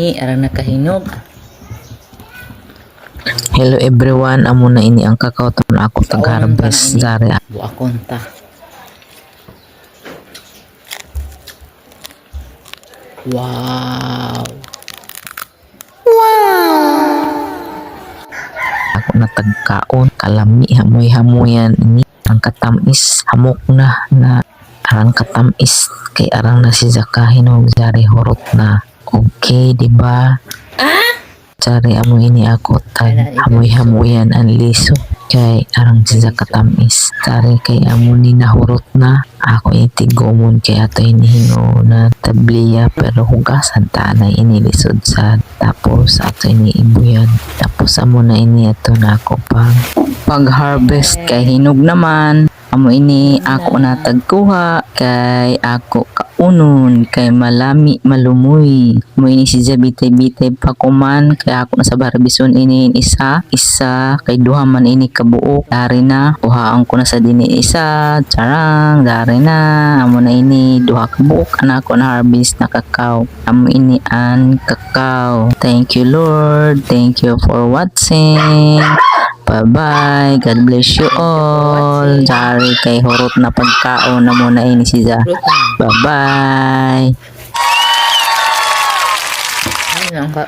lami arang nakahinog. Hello everyone, amo na ini ang kakauton ako tag harvest dari Buakon ta. Wow. ako na tagkaon kalami hamoy hamoyan ini ang katamis hamok na na arang katamis kay arang na si Zakahin og dari horot okay di ba? Sari amo ini ako tag hamoy hamoyan ang liso. Kay arang si katamis Sari kay amo ni nahurot na. Ako itigomon kay ato inihingo na tabliya pero hugasan ta na inilisod sa tapos ato ini ibuyan. Tapos amo na ini ato na ako pang pag harvest kay hinog naman. Amo ini ako na tagkuha. Kay ako kaunon kay malami malumoy mo ini si Jabite Bite pakuman kay ako na sa barbison ini isa isa kay duha man ini kabuok dari na kuhaan ko na sa dini isa charang dari na. Amo na ini duha kabuok ana ko na harvest na kakao. Amo ini an kakao. Thank you Lord. Thank you for watching Bye-bye. God bless you all. Sorry kay horot na pagkaon na muna ini si Za. Bye-bye. Ano lang ka?